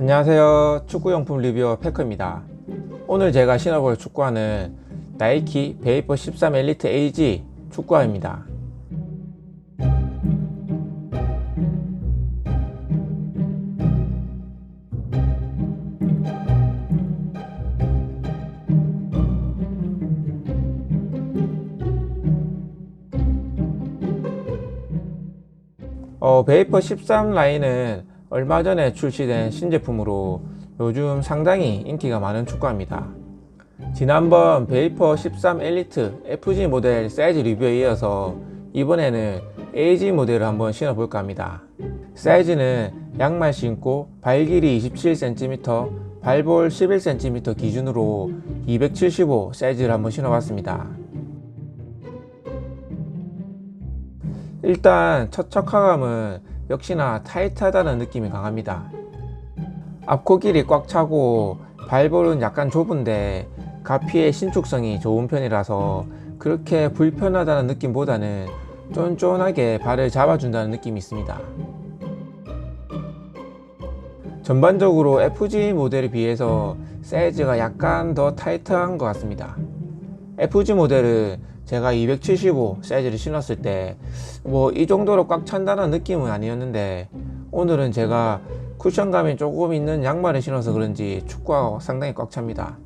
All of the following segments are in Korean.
안녕하세요. 축구용품 리뷰어 패커입니다. 오늘 제가 신어볼 축구화는 나이키 베이퍼 13 엘리트 AG 축구화입니다. 어, 베이퍼 13 라인은 얼마 전에 출시된 신제품으로 요즘 상당히 인기가 많은 축구화입니다. 지난번 베이퍼 13 엘리트 FG 모델 사이즈 리뷰에 이어서 이번에는 AG 모델을 한번 신어볼까 합니다. 사이즈는 양말 신고 발 길이 27cm, 발볼 11cm 기준으로 275 사이즈를 한번 신어봤습니다. 일단 첫 척화감은 역시나 타이트하다는 느낌이 강합니다. 앞코 길이 꽉 차고 발볼은 약간 좁은데 가피의 신축성이 좋은 편이라서 그렇게 불편하다는 느낌보다는 쫀쫀하게 발을 잡아준다는 느낌이 있습니다. 전반적으로 FG 모델에 비해서 사이즈가 약간 더 타이트한 것 같습니다. FG 모델은 제가 275 사이즈를 신었을 때 뭐 이 정도로 꽉 찬다는 느낌은 아니었는데 오늘은 제가 쿠션감이 조금 있는 양말을 신어서 그런지 축구가 상당히 꽉 찹니다.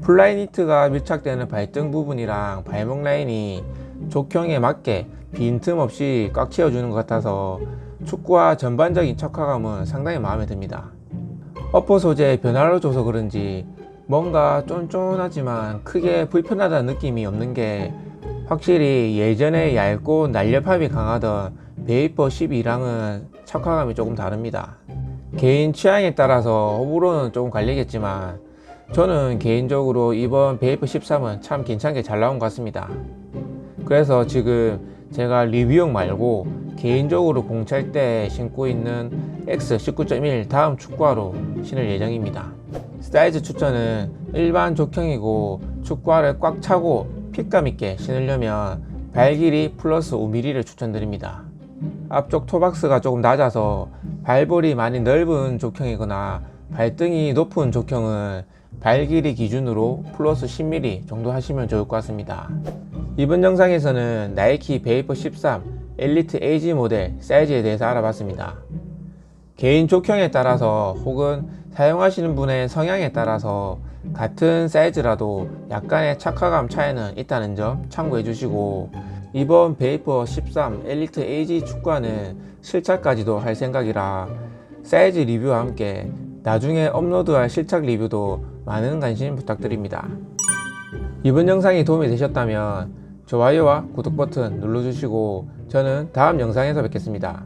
플라이니트가 밀착되는 발등 부분이랑 발목 라인이 족형에 맞게 빈틈 없이 꽉 채워주는 것 같아서 축구와 전반적인 척화감은 상당히 마음에 듭니다. 어퍼 소재의 변화를 줘서 그런지 뭔가 쫀쫀하지만 크게 불편하다는 느낌이 없는 게 확실히 예전에 얇고 날렵함이 강하던 베이퍼 12랑은 척화감이 조금 다릅니다. 개인 취향에 따라서 호불호는 조금 갈리겠지만 저는 개인적으로 이번 베이퍼 13은 참 괜찮게 잘 나온 것 같습니다. 그래서 지금 제가 리뷰용 말고 개인적으로 공차일 때 신고 있는 X 19.1 다음 축구화로 신을 예정입니다. 사이즈 추천은 일반 족형이고 축구화를 꽉 차고 핏감 있게 신으려면 발 길이 플러스 5mm를 추천드립니다. 앞쪽 토박스가 조금 낮아서 발볼이 많이 넓은 족형이거나 발등이 높은 족형은 발 길이 기준으로 플러스 10mm 정도 하시면 좋을 것 같습니다. 이번 영상에서는 나이키 베이퍼 13 엘리트 AG 모델 사이즈에 대해서 알아봤습니다. 개인 족형에 따라서 혹은 사용하시는 분의 성향에 따라서 같은 사이즈라도 약간의 착화감 차이는 있다는 점 참고해 주시고 이번 베이퍼 13 엘리트 AG 축구화는 실착까지도 할 생각이라 사이즈 리뷰와 함께 나중에 업로드할 실착 리뷰도 많은 관심 부탁드립니다. 이번 영상이 도움이 되셨다면 좋아요와 구독 버튼 눌러주시고 저는 다음 영상에서 뵙겠습니다.